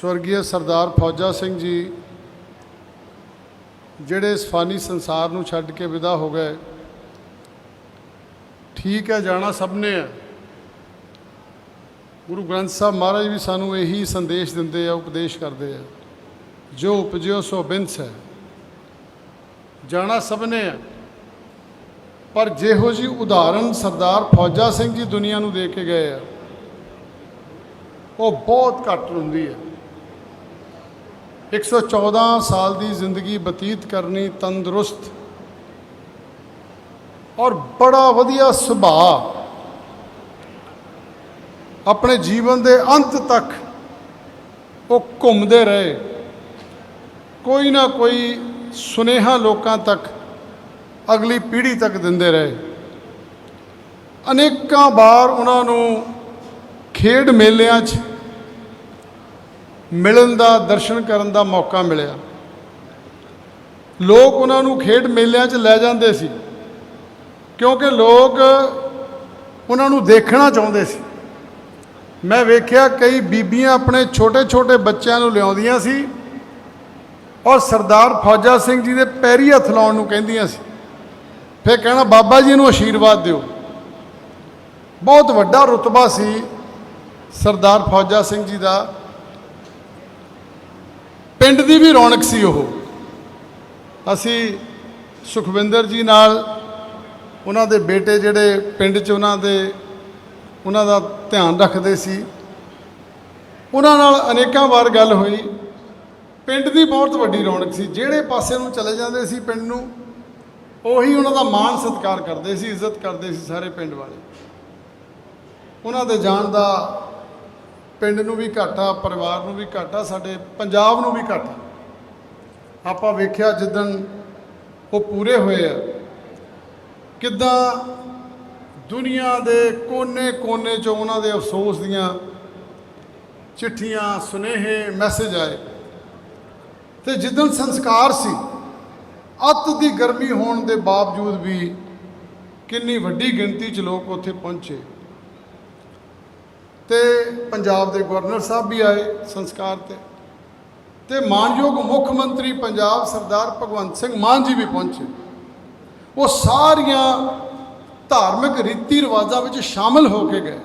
ਸਵਰਗੀ ਸਰਦਾਰ ਫੌਜਾ ਸਿੰਘ ਜੀ, ਜਿਹੜੇ ਇਸ ਫਾਨੀ ਸੰਸਾਰ ਨੂੰ ਛੱਡ ਕੇ ਵਿਦਾ ਹੋ ਗਏ। ਠੀਕ ਹੈ, ਜਾਣਾ ਸਭ ਨੇ ਹੈ। ਗੁਰੂ ਗ੍ਰੰਥ ਸਾਹਿਬ ਮਹਾਰਾਜ ਵੀ ਸਾਨੂੰ ਇਹੀ ਸੰਦੇਸ਼ ਦਿੰਦੇ ਆ, ਉਪਦੇਸ਼ ਕਰਦੇ ਆ। ਜੋ ਉਪਜਿਓ ਸੋ ਬਿੰਸ ਹੈ। ਜਾਣਾ ਸਭ ਨੇ ਹੈ। ਪਰ ਜਿਹੋ ਜੀ ਉਦਾਹਰਨ ਸਰਦਾਰ ਫੌਜਾ ਸਿੰਘ ਜੀ ਦੁਨੀਆ ਨੂੰ ਦੇ ਕੇ ਗਏ ਆ, ਉਹ ਬਹੁਤ ਘੱਟ ਹੁੰਦੀ ਹੈ। 114 ਸਾਲ ਦੀ ਜ਼ਿੰਦਗੀ ਬਤੀਤ ਕਰਨੀ ਤੰਦਰੁਸਤ ਔਰ ਬੜਾ ਵਧੀਆ ਸੁਭਾਅ ਆਪਣੇ ਜੀਵਨ ਦੇ ਅੰਤ ਤੱਕ ਉਹ ਘੁੰਮਦੇ ਰਹੇ। ਕੋਈ ਨਾ ਕੋਈ ਸੁਨੇਹਾ ਲੋਕਾਂ ਤੱਕ ਅਗਲੀ ਪੀੜ੍ਹੀ ਤੱਕ ਦਿੰਦੇ ਰਹੇ। ਅਨੇਕਾਂ ਵਾਰ ਉਹਨਾਂ ਨੂੰ ਖੇਡ ਮੇਲਿਆਂ 'ਚ ਮਿਲਣ ਦਾ, ਦਰਸ਼ਨ ਕਰਨ ਦਾ ਮੌਕਾ ਮਿਲਿਆ। ਲੋਕ ਉਹਨਾਂ ਨੂੰ ਖੇਡ ਮੇਲਿਆਂ 'ਚ ਲੈ ਜਾਂਦੇ ਸੀ, ਕਿਉਂਕਿ ਲੋਕ ਉਹਨਾਂ ਨੂੰ ਦੇਖਣਾ ਚਾਹੁੰਦੇ ਸੀ। ਮੈਂ ਵੇਖਿਆ ਕਈ ਬੀਬੀਆਂ ਆਪਣੇ ਛੋਟੇ-ਛੋਟੇ ਬੱਚਿਆਂ ਨੂੰ ਲਿਆਉਂਦੀਆਂ ਸੀ ਔਰ ਸਰਦਾਰ ਫੌਜਾ ਸਿੰਘ ਜੀ ਦੇ ਪੈਰੀ ਹੱਥ ਲਾਉਣ ਨੂੰ ਕਹਿੰਦੀਆਂ ਸੀ। ਫਿਰ ਕਹਿਣਾ, ਬਾਬਾ ਜੀ ਨੂੰ ਆਸ਼ੀਰਵਾਦ ਦਿਓ। ਬਹੁਤ ਵੱਡਾ ਰੁਤਬਾ ਸੀ ਸਰਦਾਰ ਫੌਜਾ ਸਿੰਘ ਜੀ ਦਾ। ਪਿੰਡ ਦੀ ਵੀ ਰੌਣਕ ਸੀ ਉਹ। ਅਸੀਂ ਸੁਖਵਿੰਦਰ ਜੀ ਨਾਲ ਉਹਨਾਂ ਦੇ ਬੇਟੇ ਜਿਹੜੇ ਪਿੰਡ 'ਚ ਉਹਨਾਂ ਦੇ, ਉਹਨਾਂ ਦਾ ਧਿਆਨ ਰੱਖਦੇ ਸੀ। ਉਹਨਾਂ ਨਾਲ ਅਨੇਕਾਂ ਵਾਰ ਗੱਲ ਹੋਈ। ਪਿੰਡ ਦੀ ਬਹੁਤ ਵੱਡੀ ਰੌਣਕ ਸੀ। ਜਿਹੜੇ ਪਾਸੇ ਨੂੰ ਚਲੇ ਜਾਂਦੇ ਸੀ ਪਿੰਡ ਨੂੰ, ਉਹੀ ਉਹਨਾਂ ਦਾ ਮਾਣ ਸਤਿਕਾਰ ਕਰਦੇ ਸੀ, ਇੱਜ਼ਤ ਕਰਦੇ ਸੀ ਸਾਰੇ ਪਿੰਡ ਵਾਲੇ। ਉਹਨਾਂ ਦੇ ਜਾਣ ਦਾ ਪਿੰਡ ਨੂੰ ਵੀ ਘਾਟਾ ਪਰਿਵਾਰ ਨੂੰ ਵੀ ਘਾਟਾ ਸਾਡੇ ਪੰਜਾਬ ਨੂੰ ਵੀ ਘਾਟਾ ਆਪਾਂ ਵੇਖਿਆ ਜਿੱਦਣ ਉਹ ਪੂਰੇ ਹੋਏ ਆ, ਕਿੱਦਾਂ ਦੁਨੀਆ ਦੇ ਕੋਨੇ-ਕੋਨੇ 'ਚੋਂ ਉਹਨਾਂ ਦੇ ਅਫਸੋਸ ਦੀਆਂ ਚਿੱਠੀਆਂ, ਸੁਨੇਹੇ, ਮੈਸੇਜ ਆਏ। ਤੇ ਜਿੱਦਣ ਸੰਸਕਾਰ ਸੀ, ਅੱਤ ਦੀ ਗਰਮੀ ਹੋਣ ਦੇ ਬਾਵਜੂਦ ਵੀ ਕਿੰਨੀ ਵੱਡੀ ਗਿਣਤੀ 'ਚ ਲੋਕ ਉੱਥੇ ਪਹੁੰਚੇ। ਤੇ ਪੰਜਾਬ ਦੇ ਗਵਰਨਰ ਸਾਹਿਬ ਵੀ ਆਏ ਸੰਸਕਾਰ ਤੇ। ਤੇ ਮਾਨਯੋਗ ਮੁੱਖ ਮੰਤਰੀ ਪੰਜਾਬ ਸਰਦਾਰ ਭਗਵੰਤ ਸਿੰਘ ਮਾਨ ਜੀ ਵੀ ਪਹੁੰਚੇ। ਉਹ ਸਾਰੀਆਂ ਧਾਰਮਿਕ ਰੀਤੀ ਰਿਵਾਜਾਂ ਵਿੱਚ ਸ਼ਾਮਲ ਹੋ ਕੇ ਗਏ।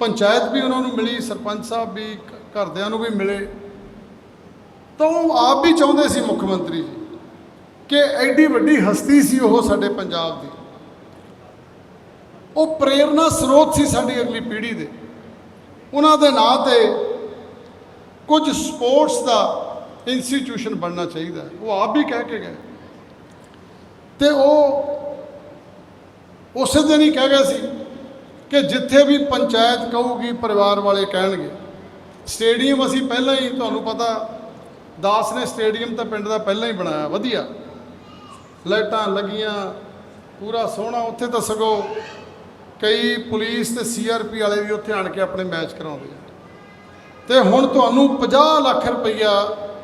ਪੰਚਾਇਤ ਵੀ ਉਹਨਾਂ ਨੂੰ ਮਿਲੀ, ਸਰਪੰਚ ਸਾਹਿਬ ਵੀ, ਘਰਦਿਆਂ ਨੂੰ ਵੀ ਮਿਲੇ। ਤਾਂ ਉਹ ਆਪ ਵੀ ਚਾਹੁੰਦੇ ਸੀ ਮੁੱਖ ਮੰਤਰੀ ਜੀ ਕਿ ਐਡੀ ਵੱਡੀ ਹਸਤੀ ਸੀ ਉਹ ਸਾਡੇ ਪੰਜਾਬ ਦੀ। ਉਹ ਪ੍ਰੇਰਣਾ ਸਰੋਤ ਸੀ ਸਾਡੀ ਅਗਲੀ ਪੀੜ੍ਹੀ ਦੇ। ਉਹਨਾਂ ਦੇ ਨਾਂ ਤੇ ਕੁਝ ਸਪੋਰਟਸ ਦਾ ਇੰਸਟੀਟਿਊਸ਼ਨ ਬਣਨਾ ਚਾਹੀਦਾ ਉਹ ਆਪ ਵੀ ਕਹਿ ਕੇ ਗਏ। ਤੇ ਉਹ ਉਸੇ ਦਿਨ ਹੀ ਕਹਿ ਗਏ ਸੀ ਕਿ ਜਿੱਥੇ ਵੀ ਪੰਚਾਇਤ ਕਹੂਗੀ, ਪਰਿਵਾਰ ਵਾਲੇ ਕਹਿਣਗੇ। ਸਟੇਡੀਅਮ ਅਸੀਂ ਪਹਿਲਾਂ ਹੀ, ਤੁਹਾਨੂੰ ਪਤਾ, ਦਾਸ ਨੇ ਸਟੇਡੀਅਮ ਤਾਂ ਪਿੰਡ ਦਾ ਪਹਿਲਾਂ ਹੀ ਬਣਾਇਆ। ਵਧੀਆ। ਲਾਈਟਾਂ ਲੱਗੀਆਂ, ਪੂਰਾ ਸੋਹਣਾ। ਉੱਥੇ ਤਾਂ ਸਗੋਂ ਕਈ ਪੁਲਿਸ ਤੇ ਸੀਆਰਪੀ ਵਾਲੇ ਵੀ ਉੱਥੇ ਆਣ ਕੇ ਆਪਣੇ ਮੈਚ ਕਰਾਉਂਦੇ ਆ। ਤੇ ਹੁਣ ਤੁਹਾਨੂੰ 50 ਲੱਖ ਰੁਪਈਆ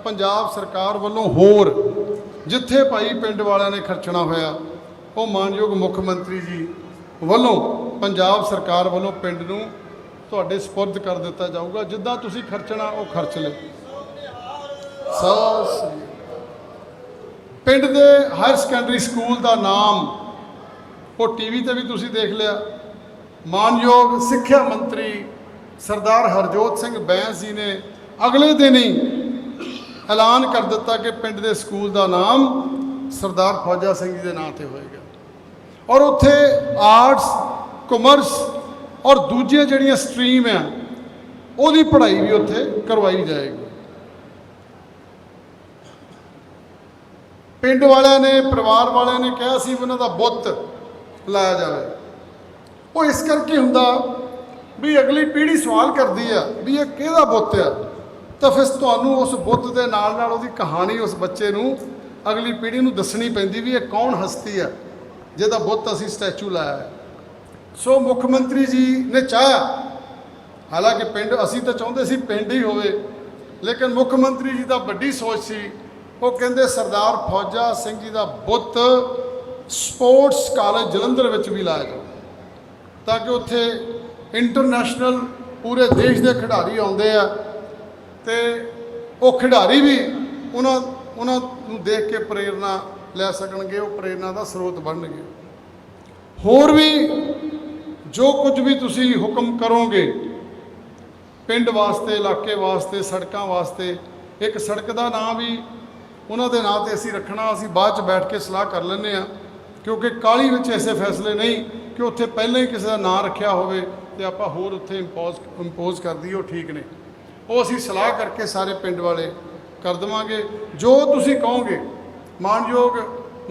ਪੰਜਾਬ ਸਰਕਾਰ ਵੱਲੋਂ ਹੋਰ ਜਿੱਥੇ ਭਾਈ ਪਿੰਡ ਵਾਲਿਆਂ ਨੇ ਖਰਚਣਾ ਹੋਇਆ, ਉਹ ਮਾਨਯੋਗ ਮੁੱਖ ਮੰਤਰੀ ਜੀ ਵੱਲੋਂ ਪੰਜਾਬ ਸਰਕਾਰ ਵੱਲੋਂ ਪਿੰਡ ਨੂੰ ਤੁਹਾਡੇ ਸਪੁਰਦ ਕਰ ਦਿੱਤਾ ਜਾਊਗਾ। ਜਿੱਦਾਂ ਤੁਸੀਂ ਖਰਚਣਾ, ਉਹ ਖਰਚ ਲਿਓ। ਸਤਿ ਪਿੰਡ ਦੇ ਹਾਇਰ ਸੈਕੰਡਰੀ ਸਕੂਲ ਦਾ ਨਾਮ, ਉਹ ਟੀਵੀ ਤੇ ਵੀ ਤੁਸੀਂ ਦੇਖ ਲਿਆ। ਮਾਨਯੋਗ ਸਿੱਖਿਆ ਮੰਤਰੀ ਸਰਦਾਰ ਹਰਜੋਤ ਸਿੰਘ ਬੈਂਸ ਜੀ ਨੇ ਅਗਲੇ ਦਿਨ ਹੀ ਐਲਾਨ ਕਰ ਦਿੱਤਾ ਕਿ ਪਿੰਡ ਦੇ ਸਕੂਲ ਦਾ ਨਾਮ ਸਰਦਾਰ ਫੌਜਾ ਸਿੰਘ ਜੀ ਦੇ ਨਾਂ ਤੇ ਹੋਏਗਾ। ਔਰ ਉੱਥੇ ਆਰਟਸ ਕਮਰਸ ਔਰ ਦੂਜੀਆਂ ਜਿਹੜੀਆਂ ਸਟਰੀਮ ਆ, ਉਹਦੀ ਪੜ੍ਹਾਈ ਵੀ ਉੱਥੇ ਕਰਵਾਈ ਜਾਏਗੀ। ਪਿੰਡ ਵਾਲਿਆਂ ਨੇ, ਪਰਿਵਾਰ ਵਾਲਿਆਂ ਨੇ ਕਿਹਾ ਸੀ ਵੀ ਉਹਨਾਂ ਦਾ ਬੁੱਤ ਲਾਇਆ ਜਾਵੇ। ਉਹ ਇਸ ਕਰਕੇ ਹੁੰਦਾ ਵੀ ਅਗਲੀ ਪੀੜ੍ਹੀ ਸਵਾਲ ਕਰਦੀ ਆ ਵੀ ਇਹ ਕਿਹਦਾ ਬੁੱਤ ਆ? ਤਾਂ ਫਿਰ ਤੁਹਾਨੂੰ ਉਸ ਬੁੱਤ ਦੇ ਨਾਲ ਨਾਲ ਉਹਦੀ ਕਹਾਣੀ ਉਸ ਬੱਚੇ ਨੂੰ ਅਗਲੀ ਪੀੜ੍ਹੀ ਨੂੰ ਦੱਸਣੀ ਪੈਂਦੀ ਵੀ ਇਹ ਕੌਣ ਹਸਤੀ ਆ? ਜਿਹਦਾ ਬੁੱਤ ਅਸੀਂ ਸਟੈਚੂ ਲਾਇਆ ਹੈ। ਸੋ ਮੁੱਖ ਮੰਤਰੀ ਜੀ ਨੇ ਚਾਹਿਆ, ਹਾਲਾਂਕਿ ਪਿੰਡ ਅਸੀਂ ਤਾਂ ਚਾਹੁੰਦੇ ਸੀ ਪਿੰਡ ਹੀ ਹੋਵੇ, ਲੇਕਿਨ ਮੁੱਖ ਮੰਤਰੀ ਜੀ ਦਾ ਵੱਡੀ ਸੋਚ ਸੀ। ਉਹ ਕਹਿੰਦੇ ਸਰਦਾਰ ਫੌਜਾ ਸਿੰਘ ਜੀ ਦਾ ਬੁੱਤ ਸਪੋਰਟਸ ਕਾਲਜ ਜਲੰਧਰ ਵਿੱਚ ਵੀ ਲਾਇਆ ਜਾਵੇ। ਤਾਂ ਕਿ ਉੱਥੇ ਇੰਟਰਨੈਸ਼ਨਲ ਪੂਰੇ ਦੇਸ਼ ਦੇ ਖਿਡਾਰੀ ਆਉਂਦੇ ਆ ਤੇ ਉਹ ਖਿਡਾਰੀ ਵੀ ਉਹਨਾਂ ਉਹਨਾਂ ਨੂੰ ਦੇਖ ਕੇ ਪ੍ਰੇਰਣਾ ਲੈ ਸਕਣਗੇ, ਉਹ ਪ੍ਰੇਰਣਾ ਦਾ ਸਰੋਤ ਬਣਨਗੇ। ਹੋਰ ਵੀ ਜੋ ਕੁਝ ਵੀ ਤੁਸੀਂ ਹੁਕਮ ਕਰੋਗੇ, ਪਿੰਡ ਵਾਸਤੇ, ਇਲਾਕੇ ਵਾਸਤੇ, ਸੜਕਾਂ ਵਾਸਤੇ, ਇੱਕ ਸੜਕ ਦਾ ਨਾਂ ਵੀ ਉਹਨਾਂ ਦੇ ਨਾਂ ਤੇ ਅਸੀਂ ਰੱਖਣਾ, ਅਸੀਂ ਬਾਅਦ ਚ ਬੈਠ ਕੇ ਸਲਾਹ ਕਰ ਲੈਂਦੇ ਆ ਕਿਉਂਕਿ ਕਾਲੀ ਵਿੱਚ ਐਸੇ ਫੈਸਲੇ ਨਹੀਂ ਕਿ ਉੱਥੇ ਪਹਿਲਾਂ ਹੀ ਕਿਸੇ ਦਾ ਨਾਂ ਰੱਖਿਆ ਹੋਵੇ ਤੇ ਆਪਾਂ ਹੋਰ ਉੱਥੇ ਇੰਪੋਜ਼ ਇੰਪੋਜ਼ ਕਰ ਦਈਏ, ਉਹ ਠੀਕ ਨੇ। ਉਹ ਅਸੀਂ ਸਲਾਹ ਕਰਕੇ ਸਾਰੇ ਪਿੰਡ ਵਾਲੇ ਕਰ ਦੇਵਾਂਗੇ। ਜੋ ਤੁਸੀਂ ਕਹੋਗੇ, ਮਾਨਯੋਗ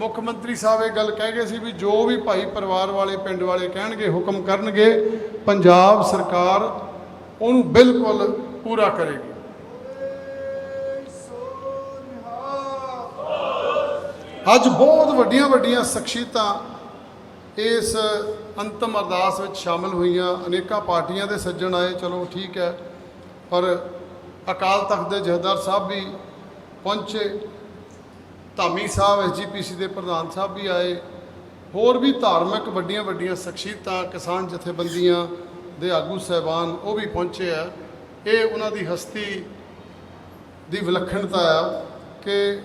ਮੁੱਖ ਮੰਤਰੀ ਸਾਹਿਬ ਇਹ ਗੱਲ ਕਹਿ ਗਏ ਸੀ ਵੀ ਜੋ ਵੀ ਭਾਈ ਪਰਿਵਾਰ ਵਾਲੇ ਪਿੰਡ ਵਾਲੇ ਕਹਿਣਗੇ, ਹੁਕਮ ਕਰਨਗੇ, ਪੰਜਾਬ ਸਰਕਾਰ ਉਹਨੂੰ ਬਿਲਕੁਲ ਪੂਰਾ ਕਰੇਗੀ। ਅੱਜ ਬਹੁਤ ਵੱਡੀਆਂ ਵੱਡੀਆਂ ਸ਼ਖਸੀਅਤਾਂ ਇਸ ਅੰਤਮ ਅਰਦਾਸ ਵਿੱਚ ਸ਼ਾਮਲ ਹੋਈਆਂ ਅਨੇਕਾਂ ਪਾਰਟੀਆਂ ਦੇ ਸੱਜਣ ਆਏ, ਚਲੋ ਠੀਕ ਹੈ, ਪਰ ਅਕਾਲ ਤਖਤ ਦੇ ਜਥੇਦਾਰ ਸਾਹਿਬ ਵੀ ਪਹੁੰਚੇ, ਧਾਮੀ ਸਾਹਿਬ ਐਸਜੀਪੀਸੀ ਦੇ ਪ੍ਰਧਾਨ ਸਾਹਿਬ ਵੀ ਆਏ, ਹੋਰ ਵੀ ਧਾਰਮਿਕ ਵੱਡੀਆਂ ਵੱਡੀਆਂ ਸ਼ਖਸੀਅਤਾਂ, ਕਿਸਾਨ ਜਥੇਬੰਦੀਆਂ ਦੇ ਆਗੂ ਸਹਿਬਾਨ ਉਹ ਵੀ ਪਹੁੰਚੇ ਆ। ਇਹ ਉਹਨਾਂ ਦੀ ਹਸਤੀ ਦੀ ਵਿਲੱਖਣਤਾ ਆ ਕਿ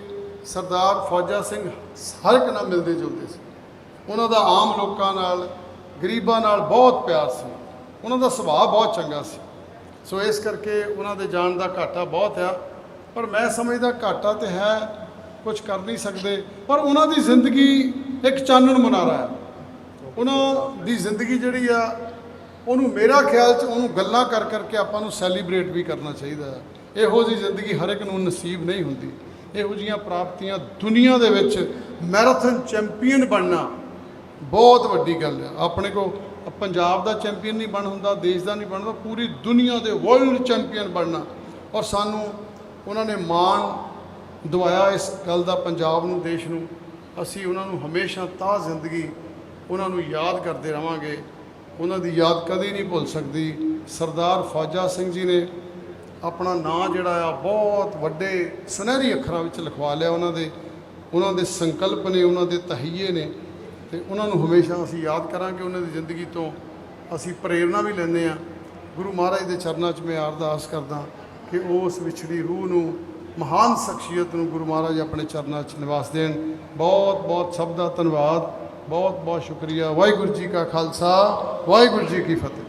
ਸਰਦਾਰ ਫੌਜਾ ਸਿੰਘ ਹਰ ਇੱਕ ਨਾਲ ਮਿਲਦੇ ਜੁਲਦੇ ਸੀ। ਉਹਨਾਂ ਦਾ ਆਮ ਲੋਕਾਂ ਨਾਲ, ਗਰੀਬਾਂ ਨਾਲ ਬਹੁਤ ਪਿਆਰ ਸੀ। ਉਹਨਾਂ ਦਾ ਸੁਭਾਅ ਬਹੁਤ ਚੰਗਾ ਸੀ। ਸੋ ਇਸ ਕਰਕੇ ਉਹਨਾਂ ਦੇ ਜਾਣ ਦਾ ਘਾਟਾ ਬਹੁਤ ਆ। ਪਰ ਮੈਂ ਸਮਝਦਾ ਘਾਟਾ ਤੇ ਹੈ ਕੁਝ ਕਰ ਨਹੀਂ ਸਕਦੇ। ਪਰ ਉਹਨਾਂ ਦੀ ਜ਼ਿੰਦਗੀ ਇੱਕ ਚਾਨਣ ਮੁਨਾਰਾ ਹੈ। ਉਹਨਾਂ ਦੀ ਜ਼ਿੰਦਗੀ ਜਿਹੜੀ ਆ, ਉਹਨੂੰ ਮੇਰਾ ਖਿਆਲ ਚ ਉਹਨੂੰ ਗੱਲਾਂ ਕਰ ਕਰਕੇ ਆਪਾਂ ਨੂੰ ਸੈਲੀਬ੍ਰੇਟ ਵੀ ਕਰਨਾ ਚਾਹੀਦਾ ਇਹੋ ਜਿਹੀ ਜ਼ਿੰਦਗੀ ਹਰ ਇੱਕ ਨੂੰ ਨਸੀਬ ਨਹੀਂ ਹੁੰਦੀ। ਇਹੋ ਜਿਹੀਆਂ ਪ੍ਰਾਪਤੀਆਂ ਦੁਨੀਆ ਦੇ ਵਿੱਚ ਮੈਰਾਥਨ ਚੈਂਪੀਅਨ ਬਣਨਾ ਬਹੁਤ ਵੱਡੀ ਗੱਲ ਹੈ। ਆਪਣੇ ਕੋ ਪੰਜਾਬ ਦਾ ਚੈਂਪੀਅਨ ਨਹੀਂ ਬਣ ਹੁੰਦਾ, ਦੇਸ਼ ਦਾ ਨਹੀਂ ਬਣਦਾ ਪੂਰੀ ਦੁਨੀਆ ਦੇ ਵਰਲਡ ਚੈਂਪੀਅਨ ਬਣਨਾ। ਔਰ ਸਾਨੂੰ ਉਹਨਾਂ ਨੇ ਮਾਣ ਦਵਾਇਆ ਇਸ ਗੱਲ ਦਾ ਪੰਜਾਬ ਨੂੰ, ਦੇਸ਼ ਨੂੰ। ਅਸੀਂ ਉਹਨਾਂ ਨੂੰ ਹਮੇਸ਼ਾ ਤਾਂ ਜ਼ਿੰਦਗੀ ਉਹਨਾਂ ਨੂੰ ਯਾਦ ਕਰਦੇ ਰਵਾਂਗੇ। ਉਹਨਾਂ ਦੀ ਯਾਦ ਕਦੇ ਨਹੀਂ ਭੁੱਲ ਸਕਦੀ। ਸਰਦਾਰ ਫੌਜਾ ਸਿੰਘ ਜੀ ਨੇ ਆਪਣਾ ਨਾਂ ਜਿਹੜਾ ਆ, ਬਹੁਤ ਵੱਡੇ ਸੁਨਹਿਰੀ ਅੱਖਰਾਂ ਵਿੱਚ ਲਿਖਵਾ ਲਿਆ ਉਹਨਾਂ ਦੇ। ਉਹਨਾਂ ਦੇ ਸੰਕਲਪ ਨੇ, ਉਹਨਾਂ ਦੇ ਤਹੀਏ ਨੇ। ਤੇ ਉਹਨਾਂ ਨੂੰ ਹਮੇਸ਼ਾ ਅਸੀਂ ਯਾਦ ਕਰਾਂਗੇ ਉਹਨਾਂ ਦੀ ਜ਼ਿੰਦਗੀ ਤੋਂ ਅਸੀਂ ਪ੍ਰੇਰਣਾ ਵੀ ਲੈਂਦੇ ਆ ਗੁਰੂ ਮਹਾਰਾਜ ਦੇ ਚਰਨਾਂ 'ਚ ਮੈਂ ਅਰਦਾਸ ਕਰਦਾ ਕਿ ਉਸ ਵਿਛੜੀ ਰੂਹ ਨੂੰ, ਮਹਾਨ ਸ਼ਖਸੀਅਤ ਨੂੰ ਗੁਰੂ ਮਹਾਰਾਜ ਆਪਣੇ ਚਰਨਾਂ 'ਚ ਨਿਵਾਸ ਦੇਣ। ਬਹੁਤ ਬਹੁਤ ਸਭ ਦਾ ਧੰਨਵਾਦ। ਬਹੁਤ ਬਹੁਤ ਸ਼ੁਕਰੀਆ। ਵਾਹਿਗੁਰੂ ਜੀ ਕਾ ਖਾਲਸਾ, ਵਾਹਿਗੁਰੂ ਜੀ ਕੀ ਫਤਿਹ।